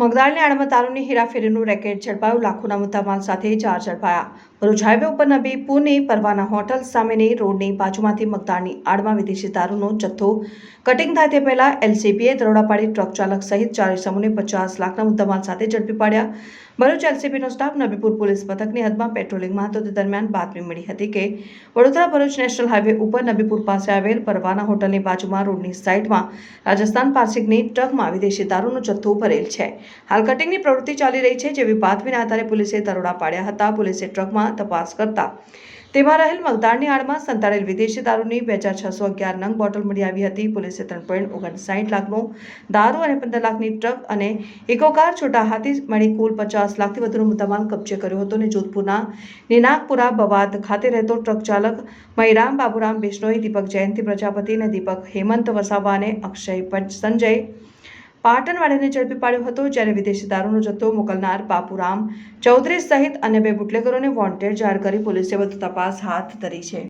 મગદાળની આડમાં દારૂની હેરાફેરીનું રેકેટ ઝડપાયું. લાખોના મુદ્દામાલ સાથે ચાર ઝડપાયા. ભરૂચ હાઈવે ઉપર નબી પુને પરવાના હોટલ સામેની રોડની બાજુમાંથી મગદાળની આડમાં વિદેશી દારૂનો જથ્થો કટિંગ થાય તે પહેલા એલસીબીએ દરોડા પાડી ટ્રક ચાલક સહિત ચાર ઇસમોને પચાસ લાખના મુદ્દામાલ સાથે ઝડપી પાડ્યા. ભરૂચ એલસીબીનો સ્ટાફ નબીપુર પોલીસ મથકની હદમાં પેટ્રોલિંગમાં હતો. તે દરમિયાન બાતમી મળી હતી કે વડોદરા ભરૂચ નેશનલ હાઈવે ઉપર નબીપુર પાસે આવેલ પરવાના હોટલની બાજુમાં રોડની સાઇડમાં રાજસ્થાન પાર્સિંગની ટ્રકમાં વિદેશી દારૂનો જથ્થો ભરેલ છે. હાલ કટિંગની પ્રવૃત્તિ ચાલી રહી છે જેવી બાતમીના આધારે પોલીસે દરોડા પાડ્યા હતા. પોલીસે ટ્રકમાં તપાસ કરતા તેમાં રહેલ મગદાળની આડમાં સંતાડેલ વિદેશી દારૂની બે હજાર છસો અગિયાર નંગ બોટલ મળી આવી હતી. પોલીસે ત્રણ પોઈન્ટ ઓગણસાઠ લાખનો દારૂ અને પંદર લાખની ટ્રક અને ઇકોકાર છોટા હાથી મળી કુલ પચાસ લાખથી વધુનો મુદ્દામાલ કબજે કર્યો હતો અને જોધપુરના નિનાકપુરા બવાદ ખાતે રહેતો ટ્રક ચાલક મહિરામ બાબુરામ બિશ્નોઈ, દીપક જયંતિ પ્રજાપતિ અને દીપક હેમંત વસાવા અને અક્ષય સંજય પાટણવાળાને ઝડપી પાડ્યો હતો જ્યારે વિદેશી દારૂનો જથ્થો મોકલનાર બાપુરામ ચૌધરી સહિત અન્ય બે બુટલેગરોને વોન્ટેડ જાહેર કરી પોલીસે વધુ તપાસ હાથ ધરી છે.